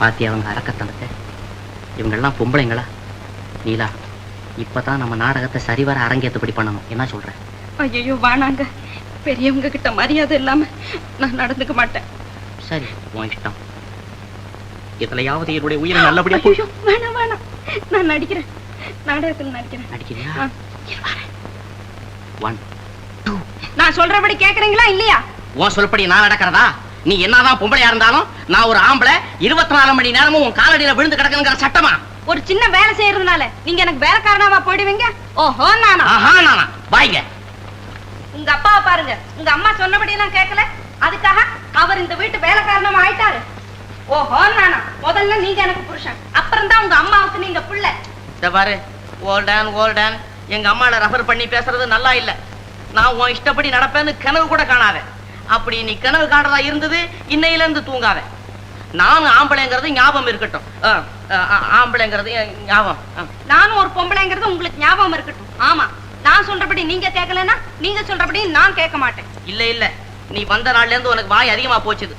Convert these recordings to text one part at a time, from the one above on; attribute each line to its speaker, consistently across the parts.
Speaker 1: பாத்தி அவங்க அரக்கத்தனத்தை இவங்கெல்லாம் பொம்பளைங்களா? நீலா இப்பதான் நம்ம நாடகத்தை சரிவர அரங்கேற்றபடி பண்ணணும். என்ன சொல்ற?
Speaker 2: ஐயோ வானாங்க. பெரியவங்க கிட்ட மரியாதை இல்லாம நான் நடந்துக்க மாட்டேன்.
Speaker 1: சரி உன் இஷ்டம். இதுலயாவது என்னுடைய உயிரை நல்லபடியா போய்
Speaker 2: வேணாம் வேணாம். நான் நடிக்கிறேன். நாடகத்தில் நடிக்கிறேன்.
Speaker 1: நடிக்கிறியா. ஒன்
Speaker 2: நான் சொல்றபடி கேக்குறீங்களா இல்லையா?
Speaker 1: உன் சொல்படி நான் நடக்கிறதா? நீ என்னதான் பொம்பளையா இருந்தாலும் நான் ஒரு ஆம்பளை இருபத்தி நாலு மணி நேரமும் உன் காலடியில விழுந்து கிடக்குங்கிற சட்டமா?
Speaker 2: ஒரு சின்ன வேலை செய்யறதுனால நீங்க எனக்கு வேலைக்காரனாவா போயிடுவீங்க? ஓஹோ நானா?
Speaker 1: ஆஹா நானா. பாய்ங்க
Speaker 2: உங்க அப்பாவை பாருங்க. உங்க அம்மா சொன்னபடி எல்லாம் கேட்கல. அதுக்காக அவர் இந்த வீட்டு வேலைக்காரனமா ஆயிட்டாரு. ஓஹோ நானா. முதல்ல நீங்க எனக்கு புருஷன். அப்புறம் தான் உங்க அம்மாவுக்கு நீங்க புள்ள.
Speaker 1: இந்த பாரு. ஓல்டன் ஓல்டன் எங்க அம்மால ரெஃபர் பண்ணி பேசுறது நல்லா இல்ல. நான் உன் இஷ்டப்படி நடப்பேன்னு கனவு கூட காணாத. அப்படி நீ கனவு காணுறதா இருந்தது இன்னையில இருந்து தூங்காத. நானும் ஆம்பளைங்கிறது ஞாபகம் இருக்கட்டும். ஆம்பளைங்கிறது ஞாபகம்.
Speaker 2: நானும் ஒரு பொம்பளைங்கிறது உங்களுக்கு ஞாபகம் இருக்கட்டும். ஆமா. நான் சொல்றபடி நீங்க கேட்கலன்னா நீங்க சொல்றபடி நான் கேட்க மாட்டேன்.
Speaker 1: இல்ல இல்ல. நீ வந்த நாள்ல இருந்து உனக்கு வாய் அதிகமா போச்சுது.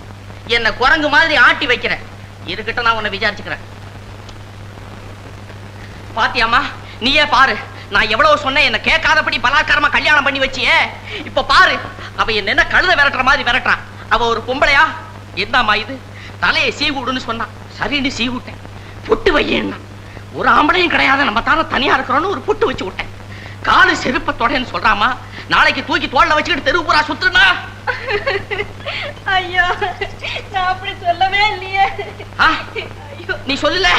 Speaker 1: என்ன குரங்கு மாதிரி ஆட்டி வைக்கிற. இருக்கட்டும் நான் உன்னை விசாரிச்சுக்கிறேன்? பாத்தியாம்மா நீயே பாரு. நான் எவ்வளவு சொன்னேன் என்ன கேட்காதபடி பலாத்காரமா கல்யாணம் பண்ணி வச்சியே. இப்ப பாரு அவ என்ன என்ன கழுத விரட்டுற மாதிரி விரட்டுறான் அவ ஒரு பொம்பளையா? என்னம்மா இது? தலையை சீவு விடுன்னு சொன்னான் சரின்னு சீவு விட்டேன் புட்டு வையேன்னா. ஒரு ஆம்பளையும் கிடையாது நம்ம தானே தனியா இருக்கிறோம்னு ஒரு புட்டு வச்சு விட்டேன். காலு செருப்ப தொடன்னு சொல்றாமா? நாளைக்கு தூக்கி தோல்ல வச்சுக்கிட்டு தெரு பூரா சுத்துனா
Speaker 2: ஐயோ நான் அப்படி சொல்லவே இல்லையே.
Speaker 1: நீ சொல்லல.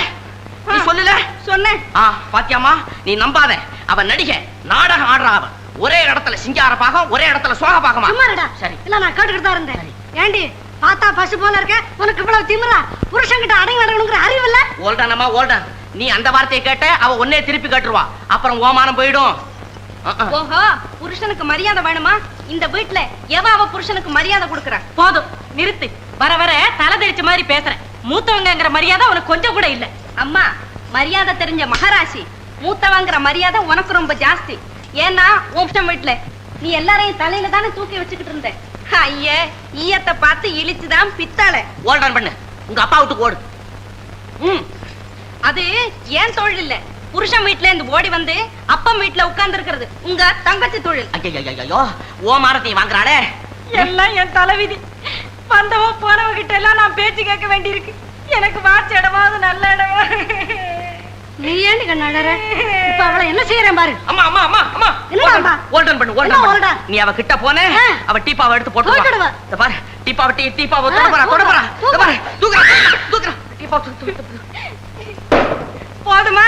Speaker 1: நீ சொல்லல.
Speaker 2: சொன்னேன்.
Speaker 1: ஆ பாத்தியாமா நீ நம்பாத. அவ நடிகை நாடகம் ஆடுறா அவ ஒரே இடத்துல சிங்கார பாகம் ஒரே இடத்துல சோக பாகமா?
Speaker 2: சும்மாடா
Speaker 1: சரி.
Speaker 2: இல்ல நான் கேட்டுக்கிட்டு தான் இருந்தேன். ஏண்டி பார்த்தா பசு போல இருக்க உனக்கு இவ்வளவு திமிரா? புருஷன்கிட்ட அடங்கி நடக்கணுங்கிற அறிவு இல்ல?
Speaker 1: ஓல்டானம்மா ஓல்டான் நீ அந்த வார்த்தையை கேட்ட அவ ஒன்னே திருப்பி கேட்டுருவா. அப்புறம் ஓமானம் போயிடும்.
Speaker 2: ஓஹோ புருஷனுக்கு மரியாதை வேணுமா? இந்த வீட்ல எவ அவ புருஷனுக்கு மரியாதை கொடுக்கற? போதும். நிறுத்து. வர வர தலை தெரிச்ச மாதிரி பேசுற மூத்தவங்கங்கிற மரியாதை உனக்கு கொஞ்சம் கூட இல்ல. அம்மா மரியாதை தெரிஞ்ச மகாராசி மூத்தவங்கிற மரியாதை உனக்கு ரொம்ப ஜாஸ்தி. ஏன்னா உன் வீட்ல நீ எல்லாரையும் தலையில தானே தூக்கி வச்சுக்கிட்டு இருந்த. ஐயே ஈயத்தை பார்த்து இழிச்சுதான் பித்தாளை.
Speaker 1: ஓல்டான் பண்ணு. உங்க அப்பா விட்டு ஓடு. ம்.
Speaker 2: அது ஏன் தொழில் இல்ல? புருஷன் வீட்ல இருந்து ஓடி வந்து அப்பம் வீட்ல உட்கார்ந்து இருக்கிறது உங்க தங்கச்சி தொழில்.
Speaker 1: ஐயோ ஓமானத்தை வாங்குறாளே.
Speaker 2: எல்லாம் என் தலைவிதி. வந்தவன் போனவங்க கிட்ட எல்லாம் நான் பேச்சு கேட்க வேண்டியிருக்கு. எனக்கு வாட்ச இடமாவது நல்ல இடமா. நீ ஏன் கண்ணாடற இப்ப அவளை என்ன செய்யறேன் பாரு.
Speaker 1: அம்மா அம்மா அம்மா அம்மா.
Speaker 2: என்ன அம்மா?
Speaker 1: பண்ணு பண்ணு
Speaker 2: ஓல்டன்?
Speaker 1: நீ அவ கிட்ட போனே. அவ டீப்பாவை எடுத்து போட்டு
Speaker 2: போட்டுடுவா.
Speaker 1: இந்த பாரு டீப்பாவை டீ டீப்பாவை தொட போறா தொட போறா இந்த பாரு. தூக்குறா தூக்குறா. டீப்பா தூக்கு
Speaker 2: போதுமா?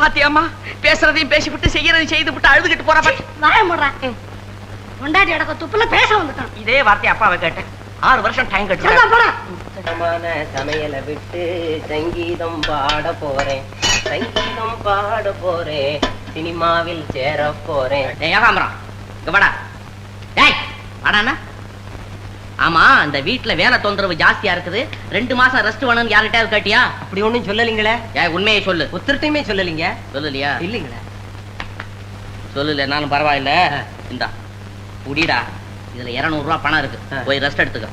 Speaker 1: பாத்தியாம்மா பேசுறதையும் பேசிவிட்டு செய்யறதையும் செய்து விட்டு அழுதுகிட்டு போறா பாத்தி
Speaker 2: வாய முடுறா. கொண்டாடி அடக்க துப்புல பேச வந்துட்டான்.
Speaker 1: இதே வார்த்தை அப்பாவை கேட்டேன். ஆறு வருஷம் டைம்
Speaker 2: சரிதான்
Speaker 1: கட்டு
Speaker 2: போடா.
Speaker 3: சுத்தமான சமையலை விட்டு சங்கீதம் பாட போறேன். சங்கீதம் பாட போறேன். சினிமாவில் சேர போறேன்.
Speaker 1: டேய் வாடாண்ணா ஆமா இந்த வீட்ல வேலை தொந்தரவு ஜாஸ்தியா இருக்குது. ரெண்டு மாசம் ரெஸ்ட் வேணும்னு யார்கிட்டயாவது கேட்டியா?
Speaker 3: அப்படி ஒண்ணும் சொல்லலீங்களே?
Speaker 1: ஏய் உண்மையை சொல்லு.
Speaker 3: ஒருத்தர்ட்டையுமே சொல்லலீங்க?
Speaker 1: சொல்லலையா?
Speaker 3: இல்லீங்களே.
Speaker 1: சொல்லல நானும் பரவாயில்ல இந்தா புடிடா இதுல 200 ரூபாய் பணம் இருக்கு. போய் ரெஸ்ட் எடுத்துக்க.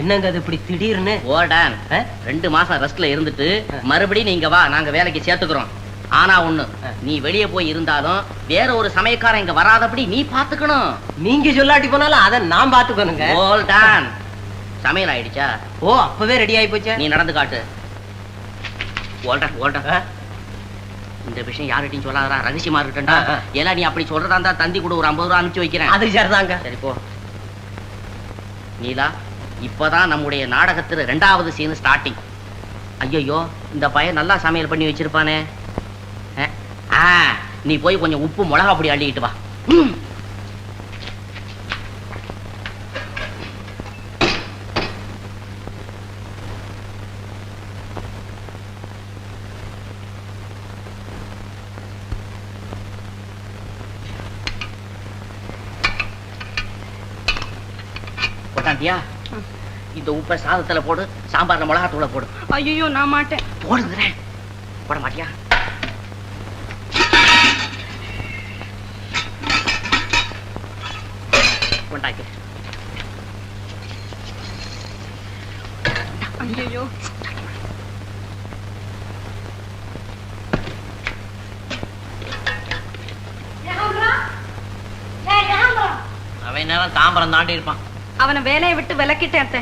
Speaker 3: என்னங்க அது இப்படி திடீர்னு?
Speaker 1: ஓடான்? ரெண்டு மாசம் ரெஸ்ட்ல இருந்துட்டு. மறுபடியும் நீங்க வா நாங்க வேலைக்கு சேர்த்துக்கிறோம். ஆனா ஒண்ணு. நீ வெளியே போய் இருந்தாலும் வேற ஒரு சமயக்காரன் இங்க வராதபடி நீ பாத்துக்கணும்.
Speaker 3: நீங்க சொல்லாட்டி போனாலும் அதை நான் பாத்துக்கணுங்க.
Speaker 1: ஓல்டான் சமையல் ஆயிடுச்சா?
Speaker 3: ஓ அப்பவே ரெடி ஆயி போச்சா.
Speaker 1: நீ நடந்து காட்டு. ஓல்டன் ஓல்டன்? இந்த விஷயம் யார்கிட்டயும் சொல்லாதடா ரகசியமா இருக்கட்டா. ஏன்னா நீ அப்படி சொல்றதா இருந்தா தந்தி கூட ஒரு ஐம்பது ரூபா அனுப்பிச்சு வைக்கிறேன்.
Speaker 3: அது சரிதாங்க.
Speaker 1: சரி போ. நீலா இப்பதான் நம்முடைய நாடகத்தில் ரெண்டாவது சீன் ஸ்டார்டிங் ஐயோ இந்த பையன் நல்லா சமையல் பண்ணி வச்சிருப்பானே. ஆ நீ போய் கொஞ்சம் உப்பு மிளகா பொடி அள்ளிக்கிட்டு வா. போட்டாண்டியா இந்த உப்பை சாதத்துல போடு சாம்பார்ல மிளகாத்தூளை போடு
Speaker 2: ஐயோ நான் மாட்டேன்
Speaker 1: போடுங்கிறேன் போட மாட்டியா கொண்டாக்கி
Speaker 2: ஐயோ
Speaker 1: அவன் நேரம் தாம்பரம் தாண்டி இருப்பான்
Speaker 2: அவனை வேலையை விட்டு விலக்கிட்டேன் அத்தை.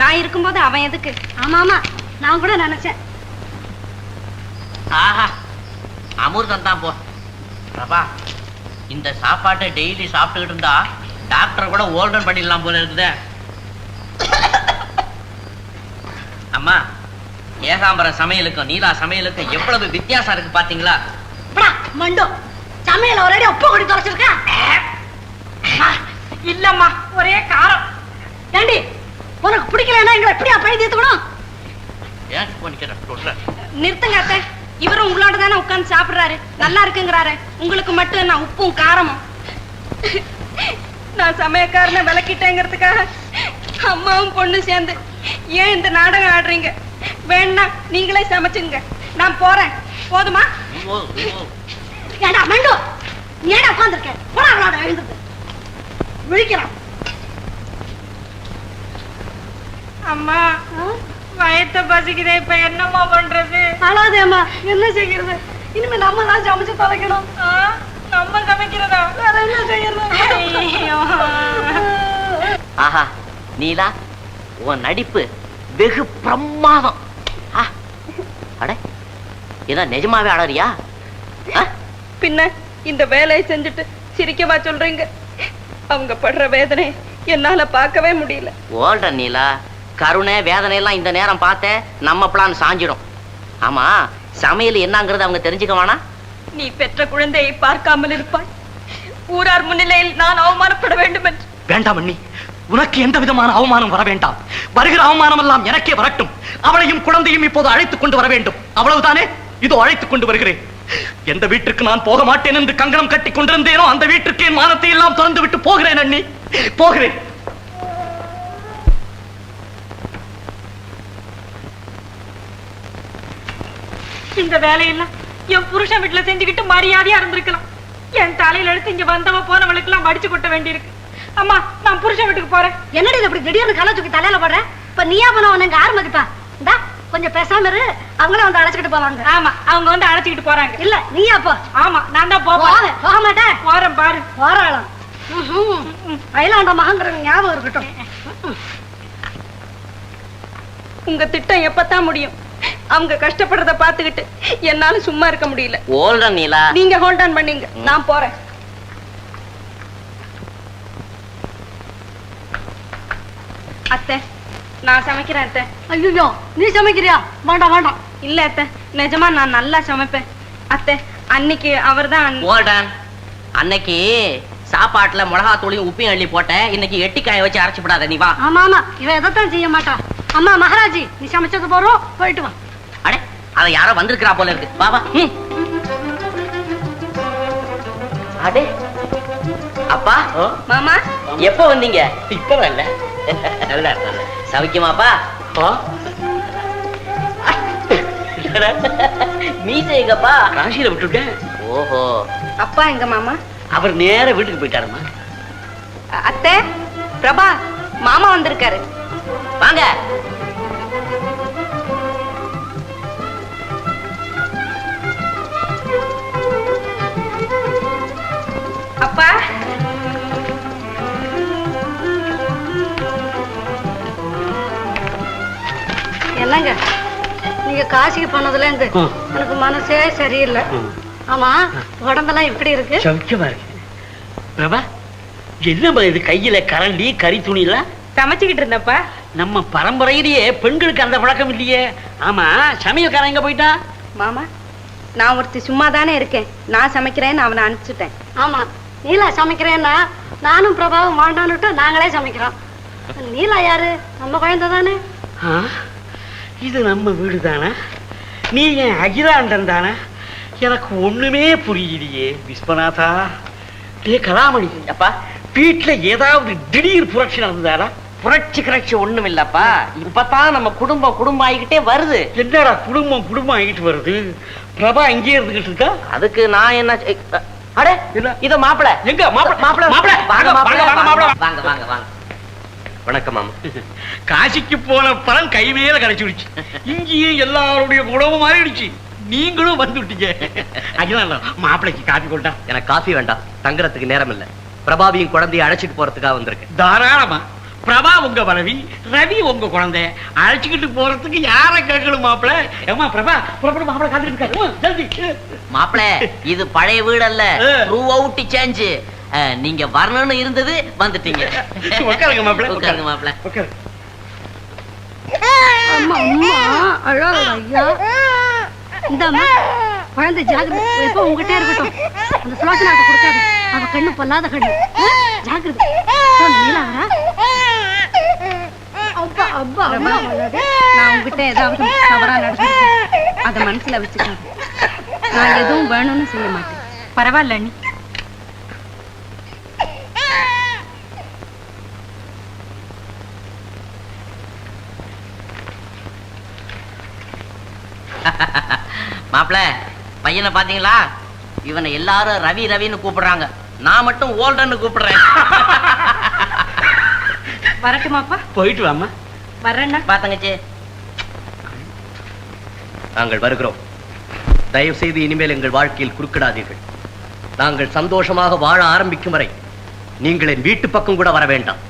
Speaker 2: நான் இருக்கும்போது அவன் எதுக்கு? ஆமா ஆமா நான் கூட நினைச்சேன்.
Speaker 1: ஆஹா அமிர்தம் தான் போ. பிரபா இந்த சாப்பாட்டை டெய்லி சாப்பிட்டுக்கிட்டு இருந்தா டாக்டர் கூட ஓல்டன் பண்ணிடலாம் போல இருக்குதே. அம்மா ஏகாம்பரம் சமையலுக்கும் நீலா சமையலுக்கும் எவ்வளவு வித்தியாசம் இருக்கு பாத்தீங்களா
Speaker 2: மண்டோ சமையல் ஒரே உப்பு கொடி தொலைச்சிருக்க? இல்லம்மா ஒரே காரம். ஏண்டி உனக்கு பிடிக்கலன்னா எங்களை எப்படியா பழி தீர்த்துக்கணும்?
Speaker 1: ஏன் சொல்றேன்
Speaker 2: நிறுத்துங்க அத்தை. இவரும் உங்களோட தானே உட்கார்ந்து சாப்பிடுறாரு. நல்லா இருக்குங்கிறாரு. உங்களுக்கு மட்டும் நான் உப்பும் காரமும்? நான் சமயக்காரனை விளக்கிட்டேங்கிறதுக்காக அம்மாவும் பொண்ணு சேர்ந்து ஏன் இந்த நாடகம் ஆடுறீங்க? வேணா நீங்களே சமைச்சுங்க நான் போறேன். போதுமா. ஏடா மண்டு ஏடா உட்கார்ந்துருக்க? போடா அவளோட எழுந்துட்டு விழிக்கிறான் அம்மா வயத்த பசிக்குதே இப்ப என்னம்மா பண்றது? அழாதேம்மா என்ன செய்யறது? இனிமே நம்ம தான் சமைச்சு தொலைக்கணும் நம்ம சமைக்கிறதா? வேற என்ன செய்யறது?
Speaker 1: ஆஹா நீலா உன் நடிப்பு வெகு பிரமாதம் அட இதான் நிஜமாவே அடறியா?
Speaker 2: பின்ன இந்த வேலையை செஞ்சுட்டு சிரிக்கவா சொல்றீங்க? அவங்க படுற வேதனை என்னால பார்க்கவே முடியல.
Speaker 1: ஓல்டன் நீலா. கருணை வேதனை எல்லாம் இந்த நேரம் பார்த்தேன் நம்ம பிளான் சாஞ்சிடும். ஆமா சமையல் என்னங்கிறது அவங்க தெரிஞ்சுக்க வேணாம்
Speaker 2: நீ பெற்ற குழந்தையை பார்க்காமல் இருப்பாய். ஊரார் முன்னிலையில் நான் அவமானப்பட வேண்டும் என்று
Speaker 4: வேண்டாம் அண்ணி. உனக்கு எந்த விதமான அவமானம் வர வேண்டாம். வருகிற அவமானம் எல்லாம் எனக்கே வரட்டும். அவளையும் குழந்தையும் இப்போது அழைத்துக் கொண்டு வர வேண்டும். அவ்வளவுதானே? இதோ அழைத்துக் கொண்டு வருகிறேன். எந்த வீட்டுக்கு நான் போக மாட்டேன் என்று கங்கணம் கட்டி கொண்டிருந்தேனோ அந்த வீட்டுக்கு என் மானத்தை எல்லாம் திறந்து விட்டு போகிறேன் அண்ணி. போகிறேன்.
Speaker 2: இந்த வேலையெல்லாம் என் புருஷன் வீட்டுல செஞ்சுக்கிட்டு மரியாதையா இருந்திருக்கலாம். என் தலையில எடுத்து இங்க வந்தவ போனவளுக்கு எல்லாம் மடிச்சு கொட்ட வேண்டியிருக்கு. அம்மா நான் புருஷன் வீட்டுக்கு போறேன்.
Speaker 5: என்னடி இது இப்படி திடீர்னு கலை தூக்கி தலையில போடுற? இப்ப நீயா போன உனக்கு யார் மதிப்பா? இந்தா கொஞ்சம் பேசாம இரு. அவங்களே வந்து அழைச்சிக்கிட்டு போவாங்க.
Speaker 2: ஆமா அவங்க வந்து அழைச்சிக்கிட்டு போறாங்க.
Speaker 5: இல்ல நீயா போ.
Speaker 2: ஆமா நான் தான் போறேன்
Speaker 5: போக மாட்டேன்.
Speaker 2: போறேன் பாரு.
Speaker 5: போறாளாம். அயலாண்ட மகங்கிற ஞாபகம் இருக்கட்டும்.
Speaker 2: உங்க திட்டம் எப்பதான் முடியும்? அவங்க கஷ்டப்படுறத பாத்துக்கிட்டு என்னால சும்மா இருக்க முடியல.
Speaker 1: நீலா
Speaker 2: நீங்க ஹோல்ட் ஆன் பண்ணீங்க. நான் போறேன். அத்தை நான் சமைக்கிறேன் அத்தை.
Speaker 5: ஐயோ நீ சமைக்கிறியா? வேண்டாம் வேண்டாம்.
Speaker 2: இல்ல அத்தை. நிஜமா நான் நல்லா சமைப்பேன். அத்தை அன்னைக்கு அவர்தான்
Speaker 1: ஓல்டன் அன்னைக்கு சாப்பாட்டுல மிளகாத்தூளையும் உப்பையும் அள்ளி போட்டேன். இன்னைக்கு எட்டிக்காய வச்சு அரைச்சு விடாத நீ வா.
Speaker 5: ஆமா ஆமா. இவ எதைத்தான் செய்ய மாட்டா அம்மா மகாராஜி நீ சமைச்சது போறோம். போயிட்டு வா.
Speaker 1: அடே அத யாரோ வந்திருக்கிறா போல இருக்கு. வா வா. அடே. அப்பா.
Speaker 2: மாமா.
Speaker 1: எப்ப வந்தீங்க? இப்ப இல்ல. நல்லா சவிக்குமாப்பா மீசை எங்கப்பா?
Speaker 4: காசியில விட்டுட்டேன்.
Speaker 1: ஓஹோ.
Speaker 2: அப்பா எங்க மாமா?
Speaker 4: அவர் நேர வீட்டுக்கு போயிட்டாருமா.
Speaker 2: அத்தை பிரபா மாமா வந்திருக்காரு.
Speaker 1: வாங்க.
Speaker 5: என்னங்க? நீங்க காசிக்கு போனதுல இருந்து. எனக்கு மனசே சரியில்லை. ஆமா உடம்பெல்லாம் எப்படி இருக்கு?
Speaker 4: சௌக்கியமா இருக்கு. பிரபா என்னம்மா இது கையில கரண்டி கறி துணிலாம்
Speaker 2: சமைச்சுக்கிட்டு இருந்தப்பா.
Speaker 4: நம்ம பரம்பரையிலேயே பெண்களுக்கு அந்த பழக்கம் இல்லையே. ஆமா சமையல்காரன் எங்க போயிட்டான்
Speaker 2: மாமா நான் ஒருத்தி சும்மா தானே இருக்கேன். நான் சமைக்கிறேன்னு அவனை அனுப்பிச்சுட்டேன்.
Speaker 5: ஆமா. நீலா சமைக்கிறேன்னா நானும் பிரபாவும் வாண்டான்னுட்டு நாங்களே சமைக்கிறோம். நீலா யாரு? நம்ம குழந்தை தானே
Speaker 4: ஆ, இது நம்ம வீடு தானே நீ என் அகிலாண்டன் தானே? எனக்கு ஒண்ணுமே புரியலையே விஸ்வநாதா. டே கலாமணி.
Speaker 1: அப்பா.
Speaker 4: வீட்டுல ஏதாவது திடீர் புரட்சி நடந்ததாடா?
Speaker 1: புரட்சி கிரட்சி ஒண்ணும் இல்லப்பா இப்பதான் நம்ம குடும்பம் குடும்பம் ஆகிக்கிட்டே வருது.
Speaker 4: என்னடா குடும்பம் குடும்பம் ஆகிட்டு வருது? பிரபா இங்கே இருந்துகிட்டு இருக்கா?
Speaker 1: அதுக்கு நான் என்ன அடே? இது மாப்பிள.
Speaker 4: எங்க? மாப்பிள
Speaker 1: மாப்பிள
Speaker 4: மாப்பிள
Speaker 1: வாங்க
Speaker 4: வாங்க வாங்க வாங்க
Speaker 1: வாங்க.
Speaker 6: வணக்கம் மாமா.
Speaker 7: காசிக்கு போன பலன் கை மேல கிடைச்சிடுச்சு இங்கேயும் எல்லாருடைய குணமும் மாறிடுச்சு. நீங்களும் வந்துட்டீங்க. அதனால மாப்பிளைக்கு காப்பி கொண்டா?
Speaker 6: எனக்கு காஃபி வேண்டாம். தங்குறதுக்கு நேரம் இல்ல பிரபாவியும் குழந்தைய அழைச்சிட்டு போறதுக்காக வந்திருக்கேன்.
Speaker 7: தாராளமா. பிரபா உங்க மனைவி ரவி உங்க குழந்தை. அழைச்சுக்கிட்டு போறதுக்கு யார கேட்கணும் மாப்பிள? ஏமா பிரபா புறப்பட மாப்பிள காத்துட்டு இருக்காரு.
Speaker 1: மாப்பிள இது பழைய வீடு அல்ல. த்ரூ அவுட் சேஞ்ச் நீங்க வரணும்னு இருந்தது வந்துட்டீங்க.
Speaker 7: உட்காருங்க மாப்பிள
Speaker 1: உட்காருங்க மாப்பிள.
Speaker 7: உட்காரு.
Speaker 5: அம்மா அம்மா அழாத ஐயா. இந்தாம்மா குழந்தை ஜாகிரதை எப்போ உங்ககிட்டே இருக்கட்டும். அந்த சுலோச்சனாட்ட கொடுக்காத. அவ கண்ணு பொல்லாத கண்ணு? ஜாகிரதை போன நீலா வரா. அப்பா அப்பா.
Speaker 2: நான் உங்ககிட்ட ஏதாவது தவறா நடந்துருக்கேன் அத மனசுல வச்சுக்காத. நான் எதுவும் வேணும்னு செய்ய மாட்டேன். பரவாயில்ல அண்ணி
Speaker 1: மாப்பிள பையனை பாத்தீங்களா இவனை எல்லாரும் ரவி ரவின்னு கூப்பிடுறாங்க. நான் மட்டும் ஓல்டன்னு கூப்பிடுறேன்.
Speaker 2: வரட்டுமாப்பா
Speaker 7: போயிட்டு வாமா
Speaker 2: வர்றேன்னா
Speaker 1: பாத்தங்கச்சி
Speaker 6: நாங்கள் வருகிறோம். தயவு செய்து இனிமேல் எங்கள் வாழ்க்கையில் குறுக்கிடாதீர்கள். நாங்கள் சந்தோஷமாக வாழ ஆரம்பிக்கும் வரை நீங்கள் என் வீட்டு பக்கம் கூட வர வேண்டாம்.